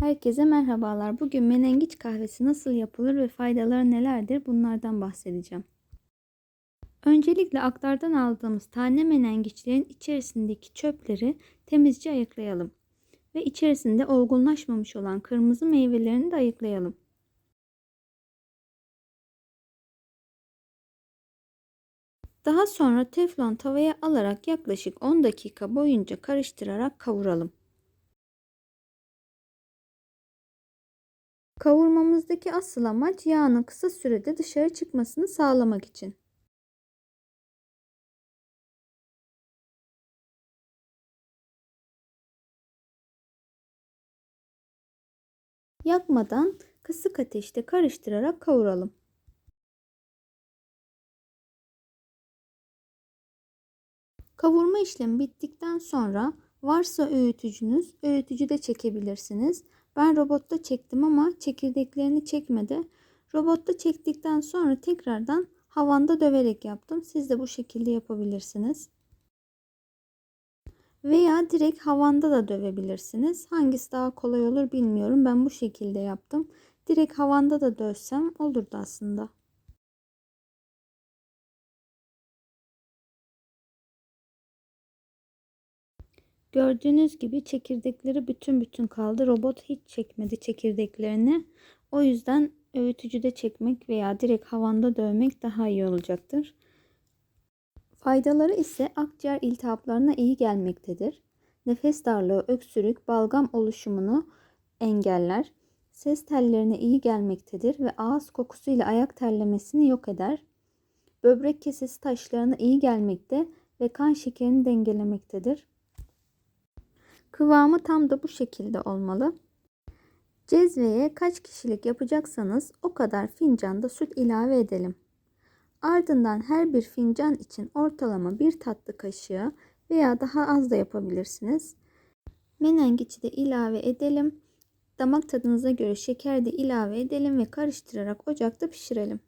Herkese merhabalar. Bugün menengiç kahvesi nasıl yapılır ve faydaları nelerdir bunlardan bahsedeceğim. Öncelikle aktardan aldığımız tane menengiçlerin içerisindeki çöpleri temizce ayıklayalım. Ve içerisinde olgunlaşmamış olan kırmızı meyvelerini de ayıklayalım. Daha sonra teflon tavaya alarak yaklaşık 10 dakika boyunca karıştırarak kavuralım. Kavurmamızdaki asıl amaç yağının kısa sürede dışarı çıkmasını sağlamak için. Yakmadan kısık ateşte karıştırarak kavuralım. Kavurma işlemi bittikten sonra varsa öğütücünüz, öğütücüde çekebilirsiniz. Ben robotta çektim ama çekirdeklerini çekmedi. Robotta çektikten sonra tekrardan havanda döverek yaptım. Siz de bu şekilde yapabilirsiniz. Veya direkt havanda da dövebilirsiniz. Hangisi daha kolay olur bilmiyorum. Ben bu şekilde yaptım. Direkt havanda da dövsem olurdu aslında. Gördüğünüz gibi çekirdekleri bütün bütün kaldı. Robot hiç çekmedi çekirdeklerini. O yüzden öğütücüde çekmek veya direkt havanda dövmek daha iyi olacaktır. Faydaları ise akciğer iltihaplarına iyi gelmektedir. Nefes darlığı, öksürük, balgam oluşumunu engeller. Ses tellerine iyi gelmektedir ve ağız kokusuyla ayak terlemesini yok eder. Böbrek kesesi taşlarına iyi gelmekte ve kan şekerini dengelemektedir. Kıvamı tam da bu şekilde olmalı. Cezveye kaç kişilik yapacaksanız o kadar fincanda süt ilave edelim. Ardından her bir fincan için ortalama bir tatlı kaşığı veya daha az da yapabilirsiniz. Menengiçi de ilave edelim. Damak tadınıza göre şeker de ilave edelim ve karıştırarak ocakta pişirelim.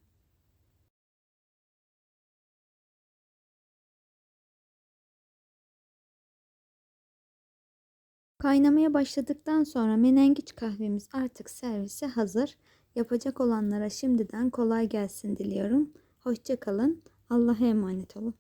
Kaynamaya başladıktan sonra menengiç kahvemiz artık servise hazır. Yapacak olanlara şimdiden kolay gelsin diliyorum. Hoşçakalın. Allah'a emanet olun.